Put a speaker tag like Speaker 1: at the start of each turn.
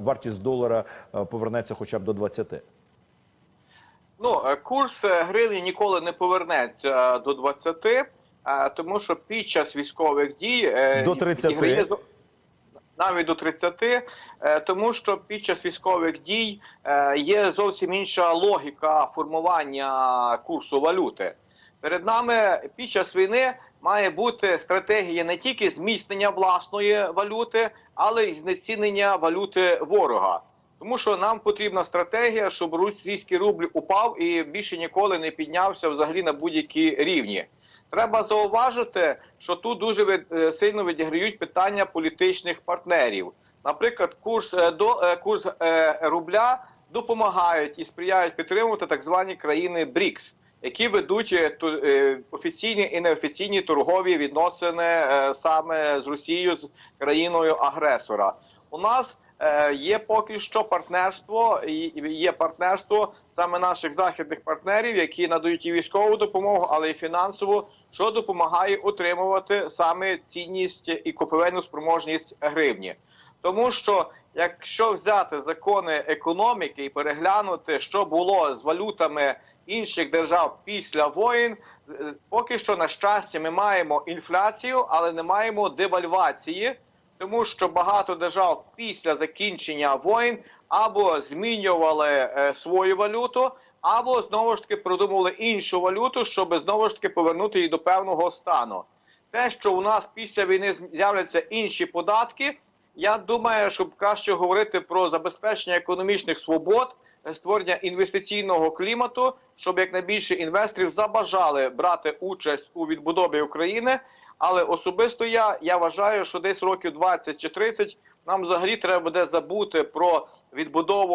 Speaker 1: вартість долара е, повернеться хоча б до 20?
Speaker 2: Ну, е, курс е, гривні ніколи не повернеться до 20, е, тому що під час військових дій
Speaker 1: До 30.
Speaker 2: відіграє навіть до 30, е, тому що під час військових дій є зовсім інша логіка формування курсу валюти. Перед нами під час війни має бути стратегія не тільки зміцнення власної валюти, але й знецінення валюти ворога. Тому що нам потрібна стратегія, щоб російський рубль упав і більше ніколи не піднявся взагалі на будь-які рівні. Треба зауважити, що тут дуже е, сильно відіграють питання політичних партнерів. Наприклад, курс е, до е, курс рубля допомагають і сприяють підтримувати так звані країни БРІКС, які ведуть е, е, офіційні і неофіційні торгові відносини е, саме з Росією, з країною агресора. У нас є поки що партнерство, є партнерство саме наших західних партнерів, які надають і військову допомогу, але й фінансову, що допомагає утримувати саме цінність і купівельну спроможність гривні. Тому що якщо взяти закони економіки і переглянути, що було з валютами інших держав після воєн, е, поки що на щастя ми маємо інфляцію, але не маємо девальвації тому що багато держав після закінчення воєн або змінювали е, свою валюту, або знову ж таки придумували іншу валюту, щоб знову ж таки повернути її до певного стану. Те, що у нас після війни з'являться інші податки, я думаю, щоб краще говорити про забезпечення економічних свобод, створення інвестиційного клімату, щоб якнайбільше інвесторів забажали брати участь у відбудові України. Але особисто я, я вважаю, що десь років 20 чи 30 нам взагалі треба буде забути про відбудову